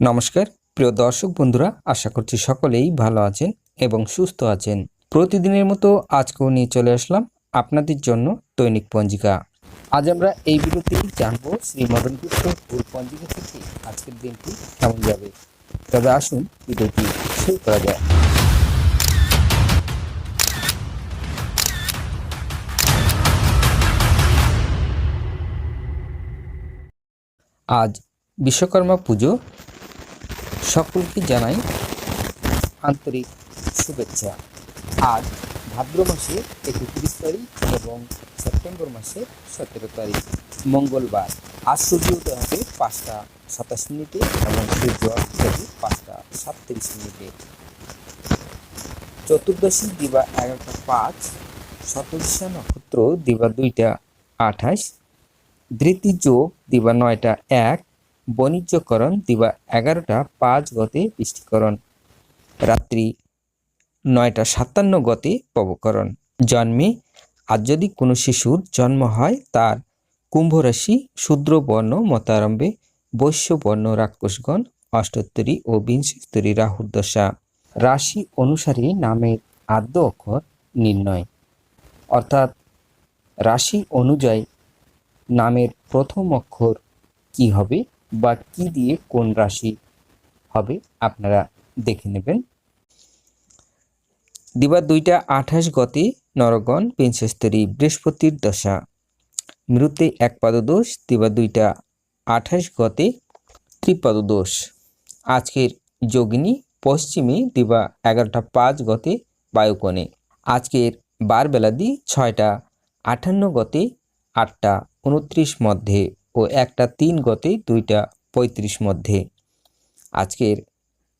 নমস্কার, প্রিয় দর্শক বন্ধুরা, আশা করছি সকলেই ভালো আছেন এবং সুস্থ আছেন। প্রতিদিনের মতো আজকেও নিয়ে চলে আসলাম আপনাদের জন্য দৈনিক পঞ্জিকা। আজ আমরা এই ভিডিওতে জানব শ্রী মদন গুপ্ত ভুল পঞ্জিকা থেকে আজকের দিনটি কেমন যাবে। তবে আসুন ভিডিওটি শুরু করা যায় আজ বিশ্বকর্মা পুজো সকলকে জানাই আন্তরিক শুভেচ্ছা। আজ ভাদ্র মাসে একত্রিশ তারিখ এবং সেপ্টেম্বর মাসে সতেরো তারিখ। মঙ্গলবার। আজ সূর্য উদয় হবে পাঁচটা সাতাশ মিনিটে এবং সূর্য যাবে পাঁচটা সাতত্রিশ মিনিটে। চতুর্দশী দিবা এগারোটা পাঁচ শতদশা নক্ষত্র দিবা দুইটা আঠাশ, ধৃতি যোগ দিবা নয়টা এক বাণিজ্যকরণ দিবা এগারোটা পাঁচ গতে বৃষ্টিকরণ। রাত্রি নয়টা সাতান্ন গতে পবকরণ। জন্মে আর যদি কোনো শিশুর জন্ম হয়, তার কুম্ভ রাশি শূদ্র বর্ণ মতারম্ভে বৈশ্য বর্ণ রাক্ষসগণ অষ্টোত্তরী ও বিংশোত্তরী রাহুর দশা। রাশি অনুসারে নামের আদ্য অক্ষর নির্ণয়। অর্থাৎ রাশি অনুযায়ী নামের প্রথম অক্ষর কি হবে? বা কি দিয়ে কোন রাশি হবে আপনারা দেখে নেবেন। দিবা দুইটা আঠাশ গতে নরগণ বিংশস্তরী বৃহস্পতির দশা। মৃতে এক পাদদোষ দিবা দুইটা আঠাশ গতে ত্রিপাদদোষ। আজকের যোগিনী পশ্চিমে দিবা এগারোটা পাঁচ গতে বায়ুকোণে। আজকের বার বেলাদি ছয়টা আটান্ন গতে আটটা উনত্রিশ মধ্যে। ও একটা তিন গতে দুইটা পঁয়ত্রিশ মধ্যে। আজকের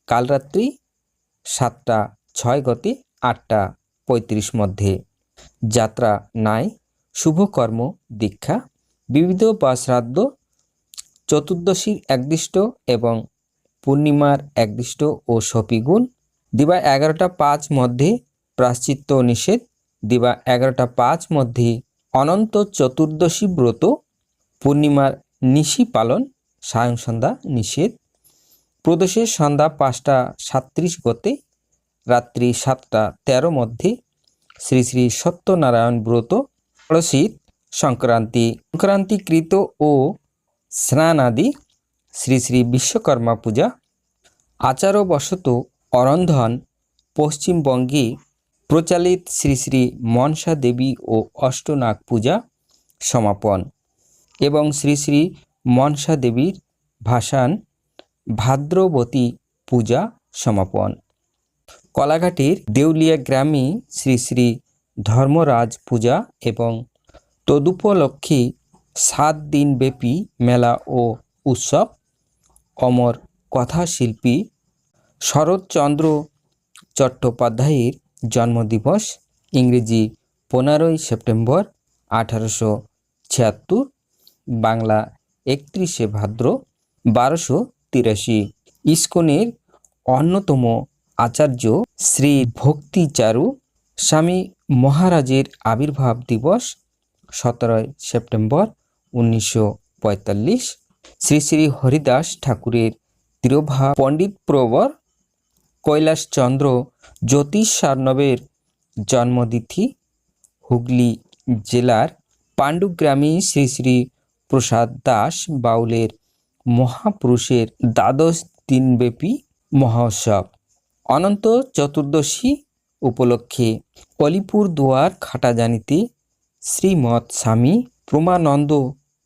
কাল রাত্রি সাতটা ছয় গতে আটটা পঁয়ত্রিশ মধ্যে। যাত্রা নাই শুভকর্ম দীক্ষা, বিবিধ বা শ্রাদ্ধ চতুর্দশীর একদিষ্ট এবং পূর্ণিমার একদিষ্ট ও সপিগুণ। দিবা এগারোটা পাঁচ মধ্যে প্রাশ্চিত্য নিষেধ। দিবা এগারোটা পাঁচ মধ্যে অনন্ত চতুর্দশী ব্রত পূর্ণিমার নিশি পালন, সায়ং সন্ধ্যা নিষেধ। প্রদোষের সন্ধ্যা পাঁচটা সাত্রিশ গতে, রাত্রি সাতটা তেরো মধ্যে, শ্রী শ্রী সত্যনারায়ণ ব্রত ষোড়শীত সংক্রান্তি, সংক্রান্তিকৃত ও স্নান আদি শ্রী শ্রী বিশ্বকর্মা পূজা, আচারবশত অরন্ধন, পশ্চিমবঙ্গে প্রচালিত শ্রী শ্রী মনসা দেবী ও অষ্টনাগ পূজা সমাপন। এবং শ্রী শ্রী মনসা দেবীর ভাসান ভাদ্রবতী পূজা সমাপন। কলাঘাটের দেউলিয়া গ্রামে শ্রী শ্রী ধর্মরাজ পূজা এবং তদুপলক্ষে সাত দিনব্যাপী মেলা ও উৎসব। অমর কথাশিল্পী শরৎচন্দ্র চট্টোপাধ্যায়ের জন্মদিবস ইংরেজি পনেরোই সেপ্টেম্বর আঠারোশো ছিয়াত্তর। বাংলা একত্রিশে ভাদ্র বারোশো তিরাশি। ইস্কনের অন্যতম আচার্য শ্রী ভক্তিচারু স্বামী মহারাজের আবির্ভাব দিবস সতেরোই সেপ্টেম্বর উনিশশো পঁয়তাল্লিশ। শ্রী শ্রী হরিদাস ঠাকুরের তিরোভা পণ্ডিত প্রবর কৈলাসচন্দ্র জ্যোতিষ সার্ণবের জন্মতিথি হুগলি জেলার পাণ্ডুগ্রামী শ্রী শ্রী প্রসাদ দাস বাউলের মহাপুরুষের দ্বাদশ দিনব্যাপী মহোৎসব। অনন্ত চতুর্দশী উপলক্ষে অলিপুর দুয়ার খাটাজানিতে শ্রীমৎ স্বামী প্রমানন্দ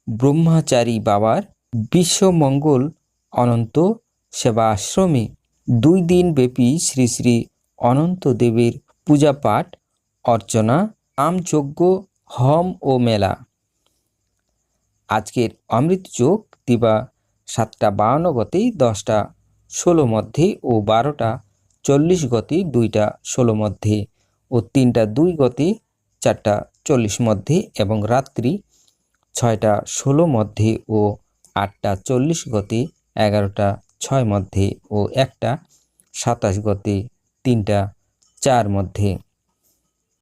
ব্রহ্মচারী বাবার বিশ্বমঙ্গল অনন্ত সেবা আশ্রমে দুই দিন ব্যাপী শ্রী শ্রী অনন্ত দেবের পূজা পাঠ অর্চনা, নামযজ্ঞ, হম ও মেলা। আজকের অমৃত যোগ দিবা সাতটা বাউন্ন গতি দশটা ষোলো মধ্যে ও বারোটা চল্লিশ গতি দুইটা ষোলো মধ্যে ও তিনটা দুই গতি চারটা চল্লিশ মধ্যে এবং রাত্রি ছয়টা ষোলো মধ্যে ও আটটা চল্লিশ গতি এগারোটা ছয় মধ্যে ও একটা সাতাশ গতি তিনটা চার মধ্যে।